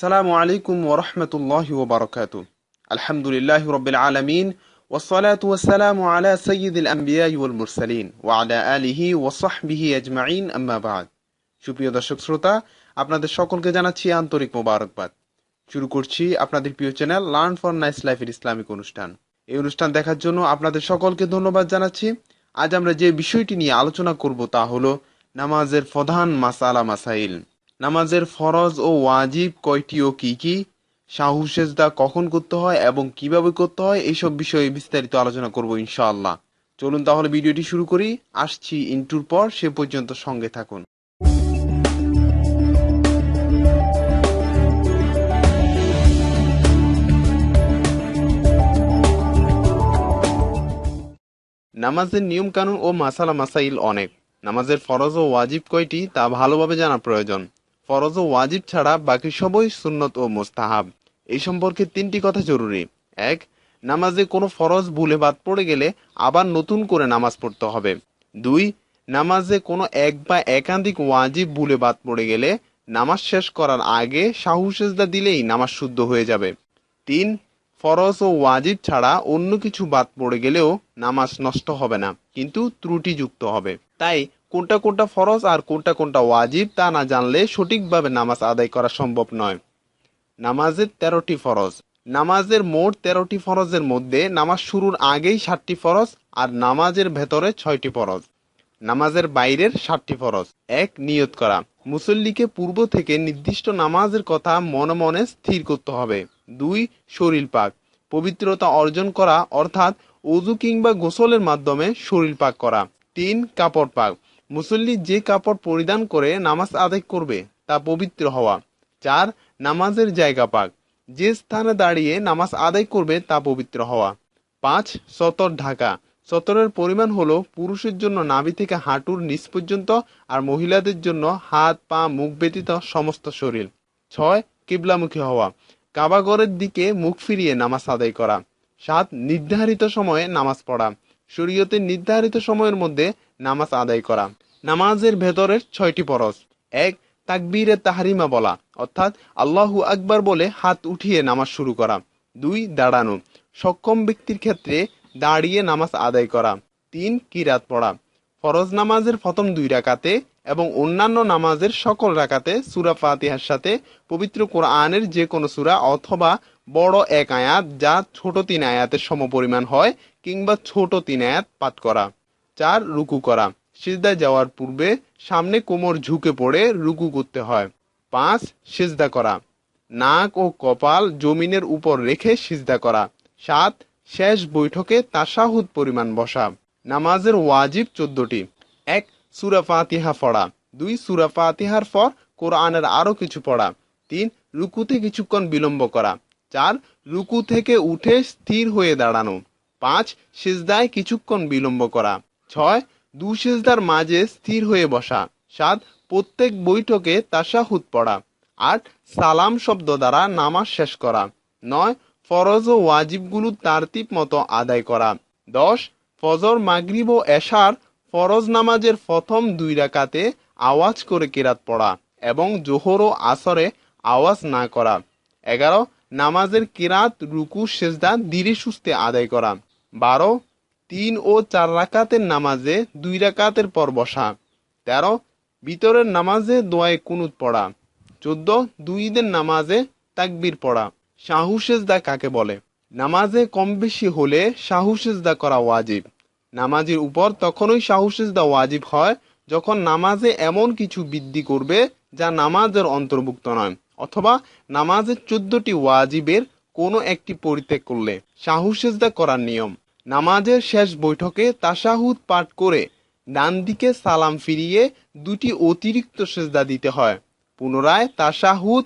আসসালামু আলাইকুম ওরহমতুল্লাহ ওবরকাত আলহামদুলিল্লাহ রবিল আলমিন ওসলাত ওসালাম আলা সঈদুল আম্বিয়াউল মুরসালিন ওয়ালা আলিহি ওসাহবিহি আজমাইন আম্মাবাদ সুপ্রিয় দর্শক শ্রোতা, আপনাদের সকলকে জানাচ্ছি আন্তরিক মোবারকবাদ। শুরু করছি আপনাদের প্রিয় চ্যানেল লার্ন ফর নাইস লাইফের ইসলামিক অনুষ্ঠান। এই অনুষ্ঠান দেখার জন্য আপনাদের সকলকে ধন্যবাদ জানাচ্ছি। আজ আমরা যে বিষয়টি নিয়ে আলোচনা করব তা হলো নামাজের প্রধান মাসালা, মাসাইল। নামাজের ফরজ ও ওয়াজিব কয়টি ও কি কি? শাহু সেজদা কখন করতে হয় এবং কীভাবে করতে হয়? এইসব বিষয়ে বিস্তারিত আলোচনা করব ইনশাআল্লাহ। চলুন তাহলে ভিডিওটি শুরু করি। আসছি ইন্টুর পর, সে পর্যন্ত সঙ্গে থাকুন। নামাজের নিয়ম কানুন ও মাসালা মাসাইল অনেক। নামাজের ফরজ ও ওয়াজিব কয়টি তা ভালোভাবে জানা প্রয়োজন। ফরজ ও ওয়াজিব ছাড়া বাকি সবই সুন্নত ও মোস্তাহাব। এই সম্পর্কে তিনটি কথা জরুরি। এক, নামাজে কোনো ফরজ ভুলে বাদ পড়ে গেলে আবার নতুন করে নামাজ পড়তে হবে। দুই, নামাজে কোনো এক বা একাধিক ওয়াজিব ভুলে বাদ পড়ে গেলে নামাজ শেষ করার আগে শাহু সেজদা দিলেই নামাজ শুদ্ধ হয়ে যাবে। তিন, ফরজ ও ওয়াজিব ছাড়া অন্য কিছু বাদ পড়ে গেলেও নামাজ নষ্ট হবে না, কিন্তু ত্রুটিযুক্ত হবে। তাই কোনটা কোনটা ফরজ আর কোনটা কোনটা ওয়াজিব তা না জানলে সঠিকভাবে নামাজ আদায় করা সম্ভব নয়। নামাজের তেরোটি ফরজ। নামাজের মোট তেরোটি ফরজের মধ্যে নামাজ শুরুর আগেই সাতটি ফরজ আর নামাজের ভেতরে ছয়টি ফরজ। নামাজের বাইরের সাতটি ফরজ। এক, নিয়ত করা। মুসল্লিকে পূর্ব থেকে নির্দিষ্ট নামাজের কথা মনে মনে স্থির করতে হবে। দুই, শরীর পাক। পবিত্রতা অর্জন করা অর্থাৎ অজু কিংবা গোসলের মাধ্যমে শরীর পাক করা। তিন, কাপড় পাক। মুসল্লি যে কাপড় পরিধান করে নামাজ আদায় করবে, তা পবিত্র হওয়া। চার, নামাজের জায়গা পাক। যে স্থানে দাঁড়িয়ে নামাজ আদায় করবে, তা পবিত্র হওয়া। পাঁচ, সতর ঢাকা। সতরের পরিমাণ হলো পুরুষের জন্য নাভি থেকে হাঁটুর নিচ পর্যন্ত আর মহিলাদের জন্য হাত, পা, মুখ ব্যতীত সমস্ত শরীর। ছয়, কিবলামুখী হওয়া। কাবাগরের দিকে মুখ ফিরিয়ে নামাজ আদায় করা। সাত, নির্ধারিত সময়ে নামাজ পড়া। শরীয়তের নির্ধারিত সময়ের মধ্যে নামাজ আদায় করা। নামাজের ভেতরের ছয়টি পরশ এক, তাকবীরে তাহারিমা বলা, অর্থাৎ আল্লাহু আকবার বলে হাত উঠিয়ে নামাজ শুরু করা। দুই, দাঁড়ানো, সক্ষম ব্যক্তির ক্ষেত্রে দাঁড়িয়ে নামাজ আদায় করা। তিন, কিরাত পড়া। ফরজ নামাজের প্রথম দুই রাকাতে এবং অন্যান্য নামাজের সকল রাকাতে সুরা ফাতিহার সাথে পবিত্র কোরআনের যে কোনো সুরা অথবা বড় এক আয়াত যা ছোট তিন আয়াতের সমপরিমাণ হয় কিংবা ছোট তিন আয়াত পাঠ করা। চার, রুকু করা। সিজদায় যাওয়ার পূর্বে সামনে কোমর ঝুঁকে পড়ে রুকু করতে হয়। পাঁচ, সিজদা করা। নাক ও কপাল জমিনের উপর রেখে সিজদা করা। সাত, শেষ বৈঠকে তাসাহুদ পরিমাণ বসা। নামাজের ওয়াজিব চোদ্দটি। এক, সুরা ফাতিহা পড়া। দুই, সুরা ফাতিহার পর কোরআনের আরও কিছু পড়া। তিন, রুকুতে কিছুক্ষণ বিলম্ব করা। চার, রুকু থেকে উঠে স্থির হয়ে দাঁড়ানো। পাঁচ, সেজদায় কিছুক্ষণ বিলম্ব করা। ছয়, দু সেজদার মাঝে স্থির হয়ে বসা। সাত, প্রত্যেক বৈঠকে তাসাহুদ পড়া। আট, সালাম শব্দ দ্বারা নামাজ শেষ করা। নয়, ফরজ ও ওয়াজিবগুলো তারতিব মতো আদায় করা। দশ, ফজর, মাগরিব ও এশার ফরজ নামাজের প্রথম দুই রাকাতে আওয়াজ করে কেরাত পড়া এবং জোহর ও আসরে আওয়াজ না করা। এগারো, নামাজের কেরাত, রুকু, সেজদা, ধীরে সুস্থে আদায় করা। বারো, তিন ও চার রাকাতের নামাজে দুই রাকাতের পর বসা। তেরো ভিতরের নামাজে দোয়ায় কুনুত পড়া। চোদ্দ, দুই ঈদের নামাজে তাকবির পড়া। শাহু সেজদা কাকে বলে? নামাজে কম বেশি হলে শাহু সেজদা করা ওয়াজিব। নামাজের উপর তখনই শাহু সেজদা ওয়াজিব হয় যখন নামাজে এমন কিছু বৃদ্ধি করবে যা নামাজের অন্তর্ভুক্ত নয়, অথবা নামাজের চোদ্দটি ওয়াজিবের কোনো একটি পরিত্যাগ করলে শাহু সেজদা করার নিয়ম। নামাজের শেষ বৈঠকে তাসাহুদ পাঠ করে ডান দিকে সালাম ফিরিয়ে দুটি অতিরিক্ত সেজদা দিতে হয়। পুনরায় তাসাহুদ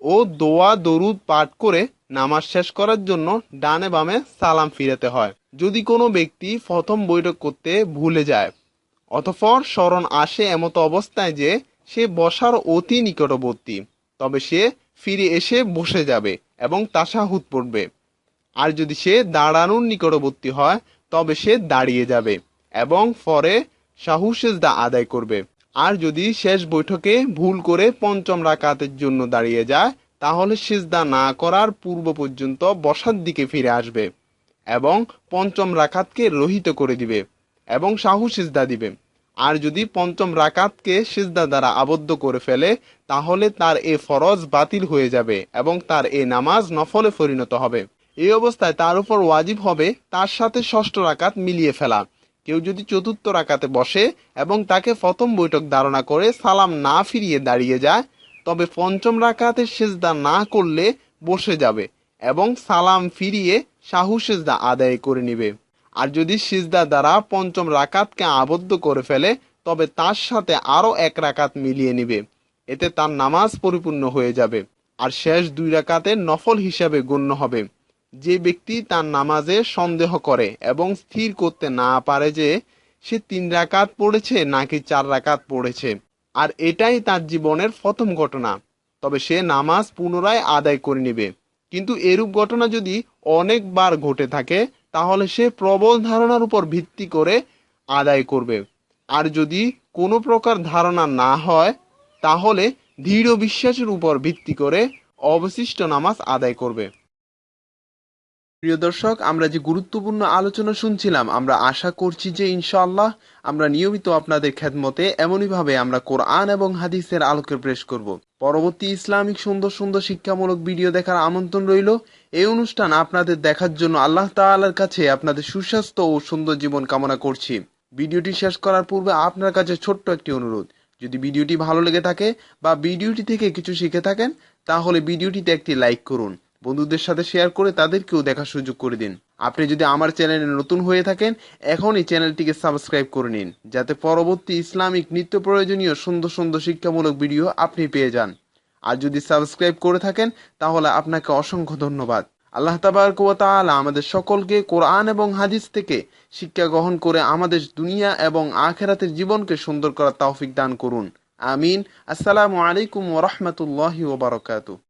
ও দোয়া দরুদ পাঠ করে নামাজ শেষ করার জন্য ডানে বামে সালাম ফিরাতে হয়। যদি কোনো ব্যক্তি প্রথম বৈঠক করতে ভুলে যায়, অতঃপর স্মরণ আসে এমত অবস্থায় যে সে বসার অতি নিকটবর্তী, তবে সে ফিরে এসে বসে যাবে। এবং তাসাহুদ পড়বে। আর যদি সে দাঁড়ানোর নিকটবর্তী হয়, তবে সে দাঁড়িয়ে যাবে এবং পরে শাহু সেজদা আদায় করবে। আর যদি শেষ বৈঠকে ভুল করে পঞ্চম রাকাতের জন্য দাঁড়িয়ে যায়, তাহলে সিজদা না করার পূর্ব পর্যন্ত বসার দিকে ফিরে আসবে এবং পঞ্চম রাকাতকে রহিত করে দিবে এবং শাহু সিজদা দিবে। আর যদি পঞ্চম রাকাতকে সিজদা দ্বারা আবদ্ধ করে ফেলে, তাহলে তার এ ফরজ বাতিল হয়ে যাবে এবং তার এ নামাজ নফলে পরিণত হবে। এই অবস্থায় তার উপর ওয়াজিব হবে তার সাথে ষষ্ঠ রাকাত মিলিয়ে ফেলা। কেউ যদি চতুর্থ রাকাতে বসে এবং তাকে প্রথম বৈঠক ধারণা করে সালাম না ফিরিয়ে দাঁড়িয়ে যায়, তবে পঞ্চম রাকাতে সেজদা না করলে বসে যাবে এবং সালাম ফিরিয়ে শাহু সেজদা আদায় করে নিবে। আর যদি সিজদা দ্বারা পঞ্চম রাকাতকে আবদ্ধ করে ফেলে, তবে তার সাথে আরও এক রাকাত মিলিয়ে নিবে। এতে তার নামাজ পরিপূর্ণ হয়ে যাবে আর শেষ দুই রাকাতে নফল হিসাবে গণ্য হবে। যে ব্যক্তি তার নামাজে সন্দেহ করে এবং স্থির করতে না পারে যে সে তিন রাকাত পড়েছে নাকি চার রাকাত পড়েছে, আর এটাই তার জীবনের প্রথম ঘটনা। তবে সে নামাজ পুনরায় আদায় করে নিবে। কিন্তু এরূপ ঘটনা যদি অনেকবার ঘটে থাকে তাহলে সে প্রবল ধারণার উপর ভিত্তি করে আদায় করবে। আর যদি কোনো প্রকার ধারণা না হয়, তাহলে দৃঢ় বিশ্বাসের উপর ভিত্তি করে অবশিষ্ট নামাজ আদায় করবে। প্রিয় দর্শক, আমরা যে গুরুত্বপূর্ণ আলোচনা শুনছিলাম, আমরা আশা করছি যে ইনশাআল্লাহ আমরা নিয়মিত আপনাদের খেদমতে এমনইভাবে আমরা কোরআন এবং হাদিসের আলোকে প্রেস করব। পরবর্তী ইসলামিক সুন্দর সুন্দর শিক্ষামূলক ভিডিও দেখার আমন্ত্রণ রইল। এই অনুষ্ঠান আপনাদের দেখার জন্য আল্লাহ তাআলার কাছে আপনাদের সুস্বাস্থ্য ও সুন্দর জীবন কামনা করছি। ভিডিওটি শেষ করার পূর্বে আপনার কাছে ছোট্ট একটি অনুরোধ। যদি ভিডিওটি ভালো লেগে থাকে বা ভিডিওটি থেকে কিছু শিখে থাকেন, তাহলে ভিডিওটিতে একটি লাইক করুন। বন্ধুদের সাথে শেয়ার করে তাদেরকেও দেখার সুযোগ করে দিন। আপনি যদি আমার চ্যানেলে নতুন হয়ে থাকেন, এখনই চ্যানেলটিকে সাবস্ক্রাইব করে নিন, যাতে পরবর্তী ইসলামিক নিত্য প্রয়োজনীয় সুন্দর সুন্দর শিক্ষামূলক ভিডিও আপনি পেয়ে যান। আর যদি সাবস্ক্রাইব করে থাকেন, তাহলে আপনাকে অসংখ্য ধন্যবাদ। আল্লাহ তাবারক ওয়া আমাদের সকলকে কোরআন এবং হাদিস থেকে শিক্ষা গ্রহণ করে আমাদের দুনিয়া এবং আখেরাতের জীবনকে সুন্দর করার তৌফিক দান করুন। আমিন। আসসালামু আলাইকুম ওয়া রাহমাতুল্লাহি ওয়া বারাকাতুহু।